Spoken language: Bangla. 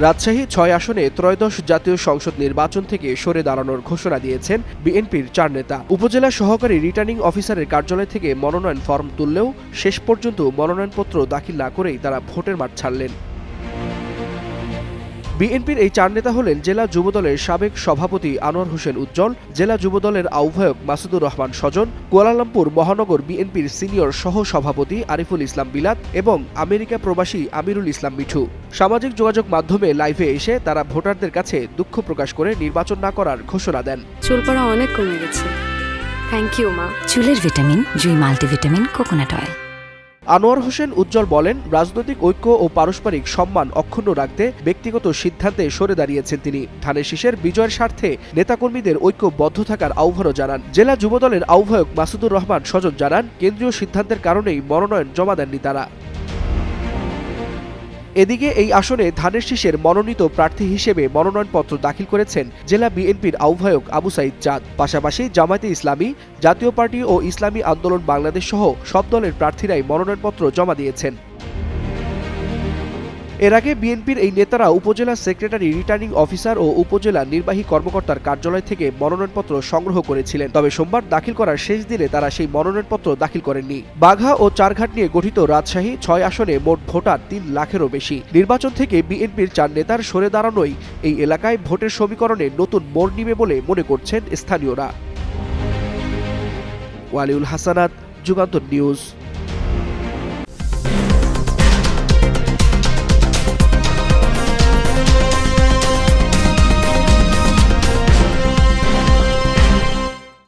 রাজশাহী ছয় আসনে ত্রয়োদশ জাতীয় সংসদ নির্বাচন থেকে সরে দাঁড়ানোর ঘোষণা দিয়েছেন বিএনপির চার নেতা। উপজেলা সহকারী রিটার্নিং অফিসারের কার্যালয় থেকে মনোনয়ন ফর্ম তুললেও শেষ পর্যন্ত মনোনয়নপত্র দাখিল না করেই তারা ভোটের মাঠ ছাড়লেন। বিএনপির এই চার নেতা হলেন জেলা যুবদলের সাবেক সভাপতি আনোয়ার হোসেন উজ্জ্বল জেলা যুবদলের আহ্বায়ক মাসুদুর রহমান স্বজন কুয়ালালামপুর মহানগর বিএনপির সিনিয়র সহ সভাপতি আরিফুল ইসলাম বিলাত এবং আমেরিকা প্রবাসী আমিরুল ইসলাম মিঠু। সামাজিক যোগাযোগ মাধ্যমে লাইভে এসে তারা ভোটারদের কাছে দুঃখ প্রকাশ করে নির্বাচন না করার ঘোষণা দেন। চুল পড়া অনেক কমে গেছে। থ্যাংক ইউ মা। চুলের vitamin Jui multivitamin coconut oil. Anwar Hossain Ujjal বলেন, রাজনৈতিক ঐক্য ও পারস্পরিক সম্মান অক্ষুণ্ণ রাখতে ব্যক্তিগত সিদ্ধান্তে সরে দাঁড়িয়েছেন তিনি। ধানের শীষের বিজয়ের স্বার্থে নেতাকর্মীদের ঐক্যবদ্ধ থাকার আহ্বানও জানান। জেলা যুবদলের আহ্বায়ক মাসুদুর রহমান স্বজন জানান, কেন্দ্রীয় সিদ্ধান্তের কারণেই মনোনয়ন জমা দেননি তারা। এদিকে এই আসনে ধানের শীষের মনোনীত প্রার্থী হিসেবে মনোনয়নপত্র দাখিল করেছেন জেলা বিএনপির আহ্বায়ক আবু সাইদ চাঁদ। পাশাপাশি জামায়াতে ইসলামী, জাতীয় পার্টি ও ইসলামী আন্দোলন বাংলাদেশ সহ সব দলের প্রার্থীরাই মনোনয়নপত্র জমা দিয়েছেন। এর আগে বিএনপির এই নেতারা উপজেলা সেক্রেটারি, রিটার্নিং অফিসার ও উপজেলা নির্বাহী কর্মকর্তার কার্যালয় থেকে মনোনয়নপত্র সংগ্রহ করেছিলেন। তবে সোমবার দাখিল করার শেষ দিনে তারা সেই মনোনয়নপত্র দাখিল করেননি। বাঘা ও চারঘাট নিয়ে গঠিত রাজশাহী ছয় আসনে মোট ভোটার তিন লাখেরও বেশি। নির্বাচন থেকে বিএনপির চার নেতার সরে দাঁড়ানোই এই এলাকায় ভোটের সমীকরণে নতুন মোড় নিবে বলে মনে করছেন স্থানীয়রা। ওয়ালিউল হাসানাত, যুগান্তর নিউজ।